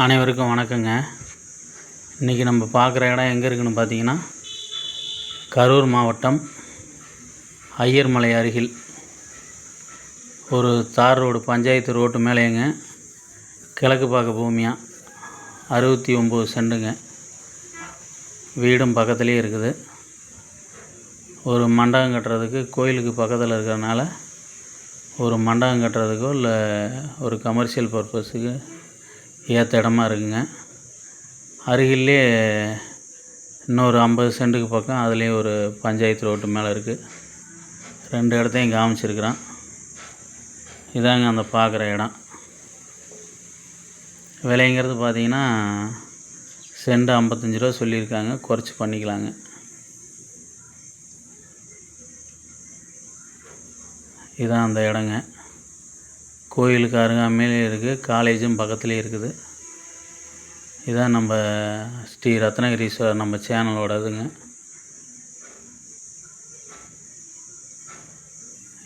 அனைவருக்கும் வணக்கங்க. இன்றைக்கி நம்ம பார்க்குற இடம் எங்கே இருக்குன்னு பார்த்தீங்கன்னா கரூர் மாவட்டம் ஐயர்மலை அருகில். ஒரு தார் ரோடு பஞ்சாயத்து ரோட்டு மேலேங்க கிழக்கு பார்க்க பூமியாக அறுபத்தி ஒம்பது செண்டுங்க வீடும் பக்கத்துலேயே இருக்குது. ஒரு மண்டபம் கட்டுறதுக்கு கோயிலுக்கு பக்கத்தில் இருக்கிறனால ஒரு மண்டபம் கட்டுறதுக்கோ இல்லை ஒரு கமர்ஷியல் பர்பஸுக்கு ஏற்ற இடமா இருக்குங்க. அருகிலே இன்னொரு ஐம்பது சென்ட்டுக்கு பக்கம் அதுலேயும் ஒரு பஞ்சாயத்து ரோட்டு மேலே இருக்குது ரெண்டு இடத்தையும் காமிச்சிருக்கிறான். இதாங்க அந்த பார்க்குற இடம். விலைங்கிறது பார்த்தீங்கன்னா செண்டு ஐம்பத்தஞ்சு ரூபா சொல்லியிருக்காங்க. குறைச்சி பண்ணிக்கலாங்க. இதான் அந்த இடங்க. கோயிலுக்கு அருகாமையிலே இருக்குது காலேஜும் பக்கத்துலேயே இருக்குது. இதான் நம்ம ஸ்ரீ ரத்னகிரீஸ்வரர் நம்ம சேனலோடதுங்க.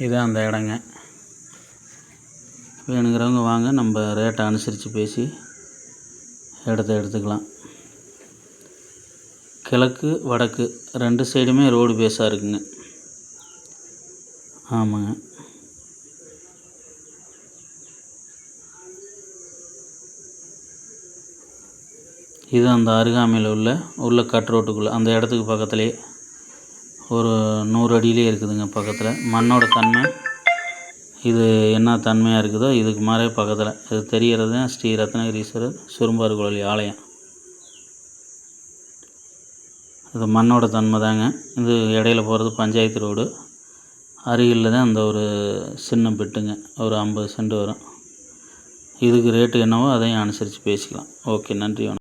இதான் அந்த இடங்க. வேணுங்கிறவங்க வாங்க நம்ம ரேட்டை அனுசரித்து பேசி இடத்த எடுத்துக்கலாம். கிழக்கு வடக்கு ரெண்டு சைடுமே ரோடு பேஸாக இருக்குங்க. ஆமாங்க. இது அந்த அருகாமையில் உள்ள உள்ள கட் ரோட்டுக்குள்ளே அந்த இடத்துக்கு பக்கத்துலேயே ஒரு நூறு அடியிலே இருக்குதுங்க பக்கத்தில். மண்ணோட தன்மை இது என்ன தன்மையாக இருக்குதோ இதுக்கு மாதிரி பக்கத்தில். இது தெரிகிறது தான் ஸ்ரீ ரத்னகிரீஸ்வரர் சுரும்பார் குழலி ஆலயம். இது மண்ணோட தன்மை தாங்க. இது இடையில போகிறது பஞ்சாயத்து ரோடு. அருகில் தான் அந்த ஒரு சின்ன பெட்டுங்க. ஒரு ஐம்பது சென்ட் வரும். இதுக்கு ரேட்டு என்னவோ அதையும் அனுசரித்து பேசிக்கலாம். ஓகே நன்றி வணக்கம்.